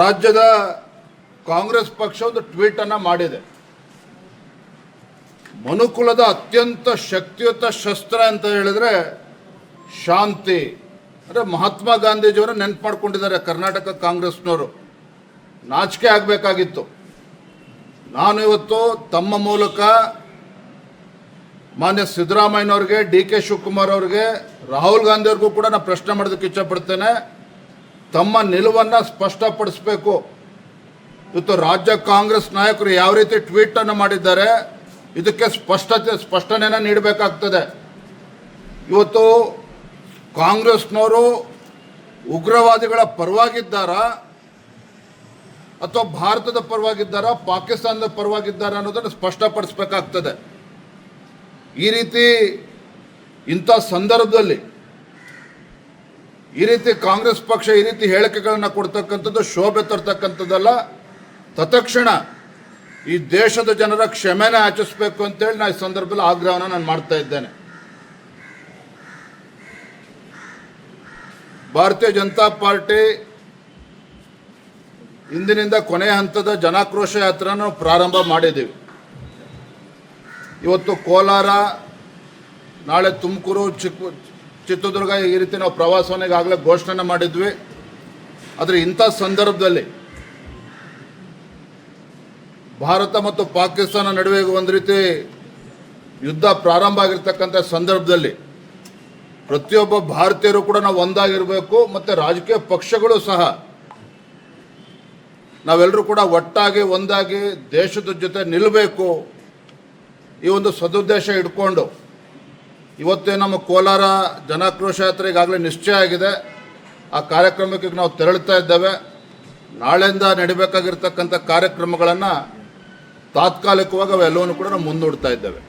ರಾಜ್ಯದ ಕಾಂಗ್ರೆಸ್ ಪಕ್ಷ ಒಂದು ಟ್ವೀಟ್ ಅನ್ನ ಮಾಡಿದೆ. ಮನುಕುಲದ ಅತ್ಯಂತ ಶಕ್ತಿಯುತ ಶಸ್ತ್ರ ಅಂತ ಹೇಳಿದ್ರೆ ಶಾಂತಿ. ಅಂದರೆ ಮಹಾತ್ಮ ಗಾಂಧೀಜಿಯವರ ನೆನ್ಪು ಮಾಡ್ಕೊಂಡಿದ್ದಾರೆ ಕರ್ನಾಟಕ ಕಾಂಗ್ರೆಸ್ನವರು. ನಾಚಿಕೆ ಆಗಬೇಕಾಗಿತ್ತು. ನಾನು ಇವತ್ತು ತಮ್ಮ ಮೂಲಕ ಮಾನ್ಯ ಸಿದ್ದರಾಮಯ್ಯನವ್ರಿಗೆ, ಡಿ ಕೆ ಶಿವಕುಮಾರ್ ಅವ್ರಿಗೆ, ರಾಹುಲ್ ಗಾಂಧಿಯವ್ರಿಗೂ ಕೂಡ ನಾನು ಪ್ರಶ್ನೆ ಮಾಡೋದಕ್ಕೆ ಇಚ್ಛಪಡ್ತೇನೆ ತಮ್ಮ ನಿಲುವನ್ನು ಸ್ಪಷ್ಟಪಡಿಸಬೇಕು. ಇವತ್ತು ರಾಜ್ಯ ಕಾಂಗ್ರೆಸ್ ನಾಯಕರು ಯಾವ ರೀತಿ ಟ್ವೀಟ್ ಅನ್ನು ಮಾಡಿದ್ದಾರೆ, ಇದಕ್ಕೆ ಸ್ಪಷ್ಟತೆ, ಸ್ಪಷ್ಟನೆಯನ್ನು ನೀಡಬೇಕಾಗ್ತದೆ. ಇವತ್ತು ಕಾಂಗ್ರೆಸ್ನವರು ಉಗ್ರವಾದಿಗಳ ಪರವಾಗಿದ್ದಾರಾ, ಅಥವಾ ಭಾರತದ ಪರವಾಗಿದ್ದಾರ, ಪಾಕಿಸ್ತಾನದ ಪರವಾಗಿದ್ದಾರ ಅನ್ನೋದನ್ನು ಸ್ಪಷ್ಟಪಡಿಸಬೇಕಾಗ್ತದೆ. ಈ ರೀತಿ ಇಂಥ ಸಂದರ್ಭದಲ್ಲಿ ಈ ರೀತಿ ಕಾಂಗ್ರೆಸ್ ಪಕ್ಷ ಈ ರೀತಿ ಹೇಳಿಕೆಗಳನ್ನು ಕೊಡ್ತಕ್ಕಂಥದ್ದು, ಶೋಭೆ ತರ್ತಕ್ಕಂಥದ್ದಲ್ಲ. ತತ್ಕ್ಷಣ ಈ ದೇಶದ ಜನರ ಕ್ಷಮೆನ ಆಚರಿಸ್ಬೇಕು ಅಂತೇಳಿ ನಾನು ಈ ಸಂದರ್ಭದಲ್ಲಿ ಆಗ್ರಹವನ್ನು ನಾನು ಮಾಡ್ತಾ ಇದ್ದೇನೆ. ಭಾರತೀಯ ಜನತಾ ಪಾರ್ಟಿ ಇಂದಿನಿಂದ ಕೊನೆಯ ಹಂತದ ಜನಾಕ್ರೋಶ ಯಾತ್ರೆನ ಪ್ರಾರಂಭ ಮಾಡಿದ್ದೀವಿ. ಇವತ್ತು ಕೋಲಾರ, ನಾಳೆ ತುಮಕೂರು ಚಿಕ್ಕ ಚಿತ್ರದುರ್ಗ ಈ ರೀತಿ ನಾವು ಪ್ರವಾಸವನ್ನು ಆಗಲೇ ಘೋಷಣೆ ಮಾಡಿದ್ವಿ. ಆದರೆ ಇಂಥ ಸಂದರ್ಭದಲ್ಲಿ ಭಾರತ ಮತ್ತು ಪಾಕಿಸ್ತಾನ ನಡುವೆ ಒಂದು ರೀತಿ ಯುದ್ಧ ಪ್ರಾರಂಭ ಆಗಿರ್ತಕ್ಕಂಥ ಸಂದರ್ಭದಲ್ಲಿ ಪ್ರತಿಯೊಬ್ಬ ಭಾರತೀಯರು ಕೂಡ ನಾವು ಒಂದಾಗಿರಬೇಕು, ಮತ್ತು ರಾಜಕೀಯ ಪಕ್ಷಗಳು ಸಹ ನಾವೆಲ್ಲರೂ ಕೂಡ ಒಟ್ಟಾಗಿ ಒಂದಾಗಿ ದೇಶದ ಜೊತೆ ನಿಲ್ಲಬೇಕು ಈ ಒಂದು ಸದುದ್ದೇಶ ಇಟ್ಕೊಂಡು ಇವತ್ತೇ ನಮ್ಮ ಕೋಲಾರ ಜನಾಕ್ರೋಶ ಯಾತ್ರೆ ಈಗಾಗಲೇ ನಿಶ್ಚಯ ಆಗಿದೆ. ಆ ಕಾರ್ಯಕ್ರಮಕ್ಕೆ ನಾವು ತೆರಳುತ್ತಾ ಇದ್ದೇವೆ. ನಾಳೆಯಿಂದ ನಡಿಬೇಕಾಗಿರ್ತಕ್ಕಂಥ ಕಾರ್ಯಕ್ರಮಗಳನ್ನು ತಾತ್ಕಾಲಿಕವಾಗಿ ಅವೆಲ್ಲವನ್ನು ಕೂಡ ನಾವು ಮುಂದೂಡ್ತಾ ಇದ್ದೇವೆ.